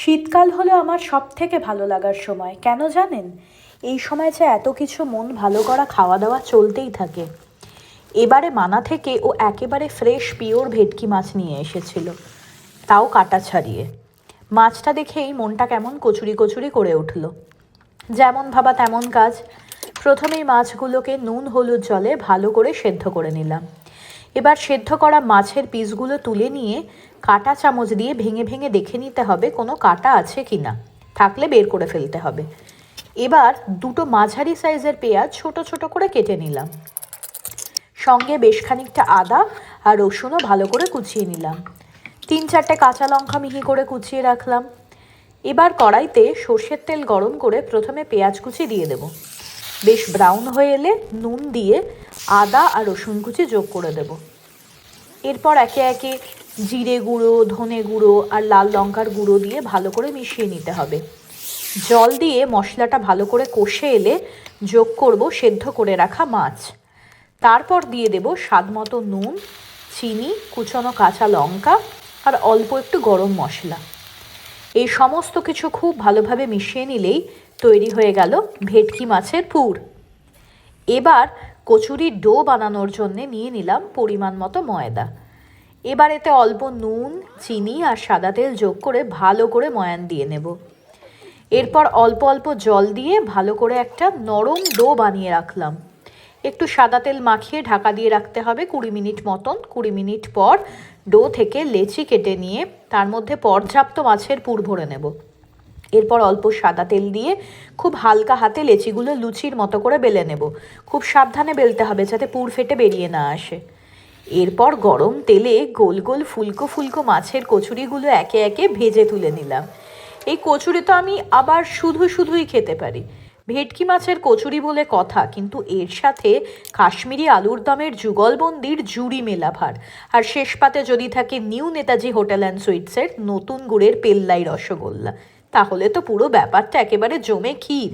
শীতকাল হলো আমার সব থেকে ভালো লাগার সময়, কেন জানেন? এই সময় যে এত কিছু মন ভালো করা, খাওয়া দাওয়া চলতেই থাকে। এবারে মানা থেকে ও একেবারে ফ্রেশ পিওর ভেটকি মাছ নিয়ে এসেছিল, তাও কাটা ছাড়িয়ে। মাছটা দেখেই মনটা কেমন কচুরি কচুরি করে উঠল। যেমন ভাবা তেমন কাজ। প্রথমেই মাছগুলোকে নুন, হলুদ জলে ভালো করে সেদ্ধ করে নিলাম। এবার সেদ্ধ করা মাছের পিসগুলো তুলে নিয়ে কাটা চামচ দিয়ে ভেঙে ভেঙে দেখে নিতে হবে কোনো কাটা আছে কি না। থাকলে বের করে ফেলতে হবে। এবার দুটো মাঝারি সাইজের পেঁয়াজ ছোট ছোট করে কেটে নিলাম। সঙ্গে বেশ খানিকটা আদা আর রসুনও ভালো করে কুচিয়ে নিলাম। তিন চারটে কাঁচা লঙ্কা মিহি করে কুচিয়ে রাখলাম। এবার কড়াইতে সর্ষের তেল গরম করে প্রথমে পেঁয়াজ কুচি দিয়ে দেব। বেশ ব্রাউন হয়ে এলে নুন দিয়ে আদা আর রসুন কুচি যোগ করে দেব। এরপর একে একে জিরে গুঁড়ো, ধনে গুঁড়ো আর লাল লঙ্কার গুঁড়ো দিয়ে ভালো করে মিশিয়ে নিতে হবে। জল দিয়ে মশলাটা ভালো করে কষে এলে যোগ করব সেদ্ধ করে রাখা মাছ। তারপর দিয়ে দেব স্বাদ মতো নুন, চিনি, কুচনো কাঁচা লঙ্কা আর অল্প একটু গরম মশলা। এই সমস্ত কিছু খুব ভালোভাবে মিশিয়ে নিলেই তৈরি হয়ে গেল ভেটকি মাছের পুর। এবার কচুরির ডো বানানোর জন্যে নিয়ে নিলাম পরিমাণ মতো ময়দা। এবার এতে অল্প নুন, চিনি আর সাদা তেল যোগ করে ভালো করে ময়ান দিয়ে নেব। এরপর অল্প অল্প জল দিয়ে ভালো করে একটা নরম ডো বানিয়ে রাখলাম। একটু সাদা তেল মাখিয়ে ঢাকা দিয়ে রাখতে হবে কুড়ি মিনিট মতন। কুড়ি মিনিট পর ডো থেকে লেচি কেটে নিয়ে তার মধ্যে পর্যাপ্ত মাছের পুর ভরে নেব। এরপর অল্প সাদা তেল দিয়ে খুব হালকা হাতে লেচিগুলো লুচির মতো করে বেলে নেব। খুব সাবধানে বেলতে হবে যাতে পুর ফেটে বেরিয়ে না আসে। এরপর গরম তেলে গোল গোল ফুলকো ফুলকো মাছের কচুরিগুলো একে একে ভেজে তুলে নিলাম। এই কচুরি তো আমি আবার শুধু শুধুই খেতে পারি। ভেটকি মাছের কচুরি বলে কথা, কিন্তু এর সাথে কাশ্মীরি আলুর দমের যুগলবন্দির জুড়ি মেলা ভার আর শেষ পাতে যদি থাকে নিউ নেতাজি হোটেল অ্যান্ড সুইটসের নতুন গুড়ের পেল্লাই রসগোল্লা। তাহলে তো পুরো ব্যাপারটা একেবারে জমে ক্ষীর।